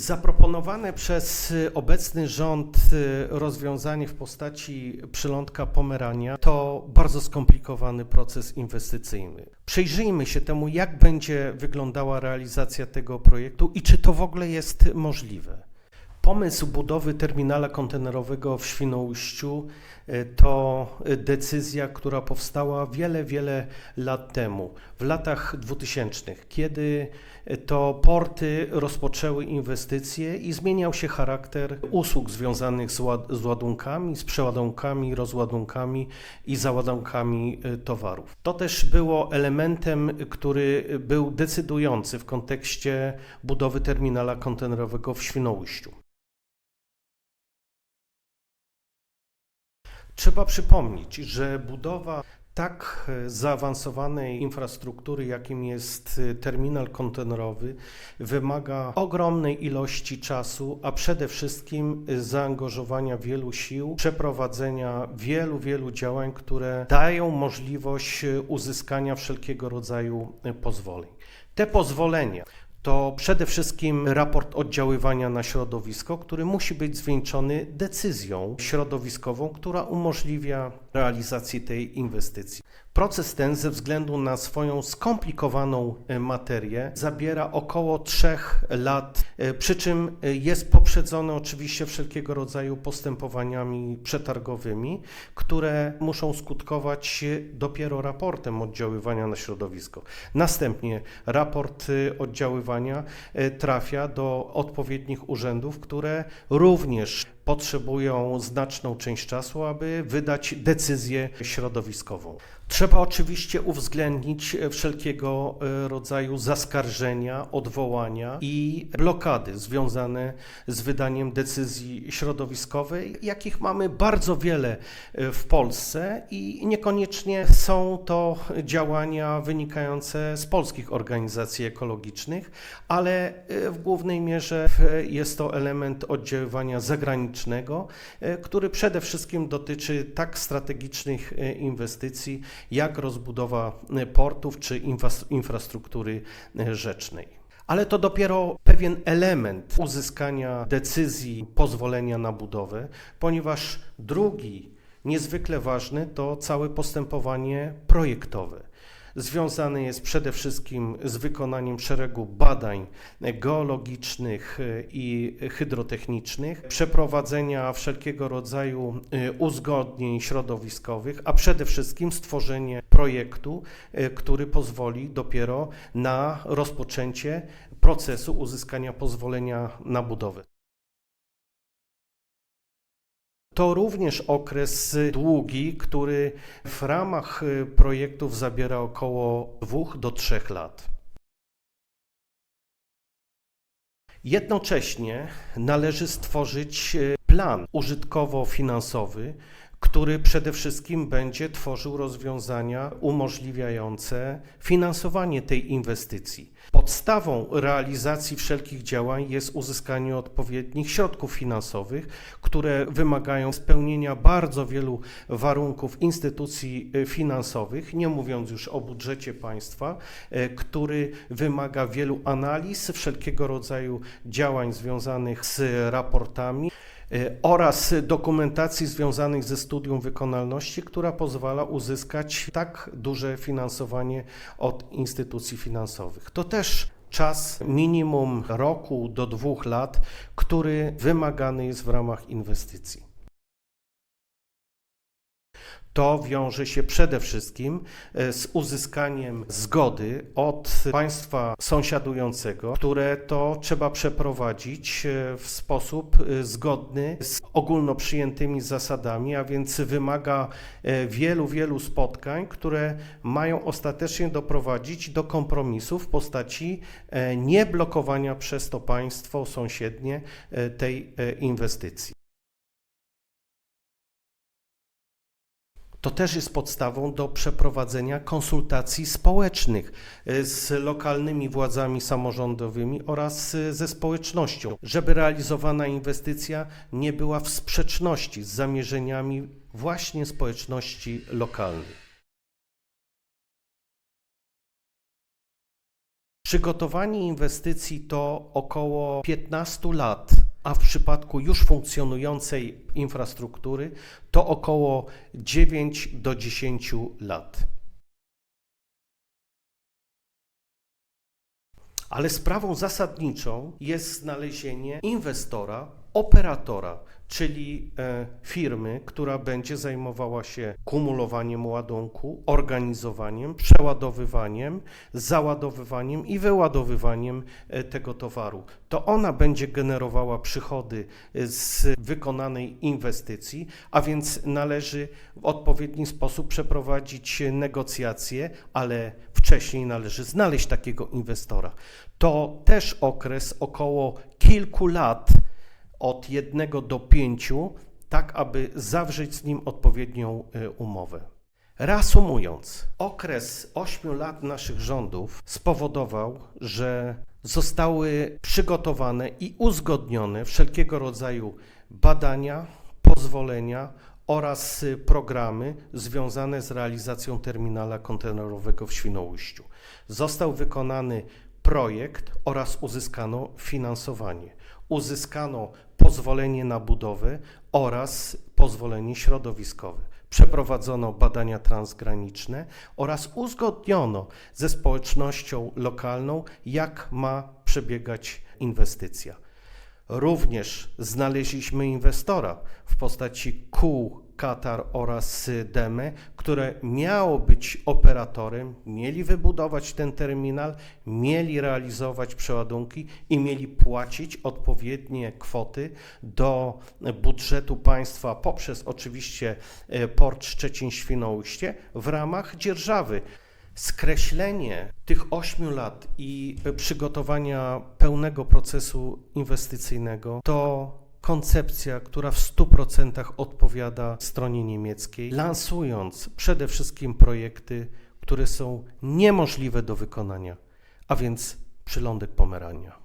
Zaproponowane przez obecny rząd y, rozwiązanie w postaci przylądka Pomerania to bardzo skomplikowany proces inwestycyjny. Przyjrzyjmy się temu, jak będzie wyglądała realizacja tego projektu i czy to w ogóle jest możliwe. Pomysł budowy terminala kontenerowego w Świnoujściu to y, decyzja, która powstała wiele, wiele lat temu, w latach 2000, kiedy to porty rozpoczęły inwestycje i zmieniał się charakter usług związanych z, ład- z ładunkami, z przeładunkami, rozładunkami i załadunkami y, towarów. To też było elementem, który był decydujący w kontekście budowy terminala kontenerowego w Świnoujściu. Trzeba przypomnieć, że budowa tak e, zaawansowanej infrastruktury, jakim jest e, terminal kontenerowy, wymaga ogromnej ilości czasu, a przede wszystkim e, zaangażowania wielu sił, przeprowadzenia wielu, wielu działań, które dają możliwość uzyskania wszelkiego rodzaju pozwoleń. Te pozwolenia to przede wszystkim raport oddziaływania na środowisko, który musi być zwieńczony decyzją środowiskową, która umożliwia realizację tej inwestycji. Proces ten ze względu na swoją skomplikowaną e, materię zabiera około trzech lat, e, przy czym e, jest poprzedzony oczywiście wszelkiego rodzaju postępowaniami przetargowymi, które muszą skutkować dopiero raportem oddziaływania na środowisko. Następnie raport oddziaływania y, trafia do odpowiednich urzędów, które również potrzebują znaczną część czasu, aby wydać decyzję środowiskową. Trzeba oczywiście uwzględnić wszelkiego e, rodzaju zaskarżenia, odwołania i blokady związane z wydaniem decyzji środowiskowej, jakich mamy bardzo wiele e, w Polsce i niekoniecznie są to działania wynikające z polskich organizacji ekologicznych, ale e, w głównej mierze jest to element oddziaływania zagranicznego, e, który przede wszystkim dotyczy tak strategicznych e, inwestycji, jak rozbudowa e, portów czy infras- infrastruktury rzecznej. Ale to dopiero pewien element uzyskania decyzji pozwolenia na budowę, ponieważ drugi, niezwykle ważny, to całe postępowanie projektowe. Związany jest przede wszystkim z wykonaniem szeregu badań geologicznych e, i hydrotechnicznych, przeprowadzenia wszelkiego rodzaju e, uzgodnień środowiskowych, a przede wszystkim stworzenie projektu, e, który pozwoli dopiero na rozpoczęcie procesu uzyskania pozwolenia na budowę. To również okres długi, który w ramach y, projektów zabiera około 2 do 3 lat. Jednocześnie należy stworzyć y, plan użytkowo-finansowy, który przede wszystkim będzie tworzył rozwiązania umożliwiające finansowanie tej inwestycji. Podstawą realizacji wszelkich działań jest uzyskanie odpowiednich środków finansowych, które wymagają spełnienia bardzo wielu warunków instytucji e, finansowych, nie mówiąc już o budżecie państwa, e, który wymaga wielu analiz, wszelkiego rodzaju działań związanych z raportami oraz dokumentacji związanych ze studium wykonalności, która pozwala uzyskać tak duże finansowanie od instytucji finansowych. To też czas minimum roku do dwóch lat, który wymagany jest w ramach inwestycji. To wiąże się przede wszystkim e, z uzyskaniem zgody od państwa sąsiadującego, które to trzeba przeprowadzić e, w sposób e, zgodny z ogólno przyjętymi zasadami, a więc wymaga wielu, wielu spotkań, które mają ostatecznie doprowadzić do kompromisu w postaci nieblokowania przez to państwo sąsiednie tej inwestycji. To też jest podstawą do przeprowadzenia konsultacji społecznych y, z lokalnymi władzami samorządowymi oraz y, ze społecznością, żeby realizowana inwestycja nie była w sprzeczności z zamierzeniami właśnie społeczności lokalnych. Przygotowanie inwestycji to około 15 lat, a w przypadku już funkcjonującej infrastruktury to około 9 do 10 lat. Ale sprawą zasadniczą jest znalezienie inwestora, operatora, czyli e, firmy, która będzie zajmowała się kumulowaniem ładunku, organizowaniem, przeładowywaniem, załadowywaniem i wyładowywaniem e, tego towaru. To ona będzie generowała przychody e, z wykonanej inwestycji, a więc należy w odpowiedni sposób przeprowadzić negocjacje, ale wcześniej należy znaleźć takiego inwestora. To też okres około kilku lat, od jednego do pięciu, tak aby zawrzeć z nim odpowiednią y, umowę. Reasumując, okres 8 lat naszych rządów spowodował, że zostały przygotowane i uzgodnione wszelkiego rodzaju badania, pozwolenia oraz y, programy związane z realizacją terminala kontenerowego w Świnoujściu. Został wykonany projekt oraz uzyskano finansowanie. Uzyskano pozwolenie na budowę oraz pozwolenie środowiskowe. Przeprowadzono badania transgraniczne oraz uzgodniono ze społecznością lokalną, jak ma przebiegać inwestycja. Również znaleźliśmy inwestora w postaci kół Katar oraz Deme, które miało być operatorem, mieli wybudować ten terminal, mieli realizować przeładunki i mieli płacić odpowiednie kwoty do budżetu państwa poprzez oczywiście e, port Szczecin-Świnoujście w ramach dzierżawy. Skreślenie tych ośmiu lat i przygotowania pełnego procesu inwestycyjnego to koncepcja, która w 100% odpowiada stronie niemieckiej, lansując przede wszystkim projekty, które są niemożliwe do wykonania, a więc przylądek Pomerania.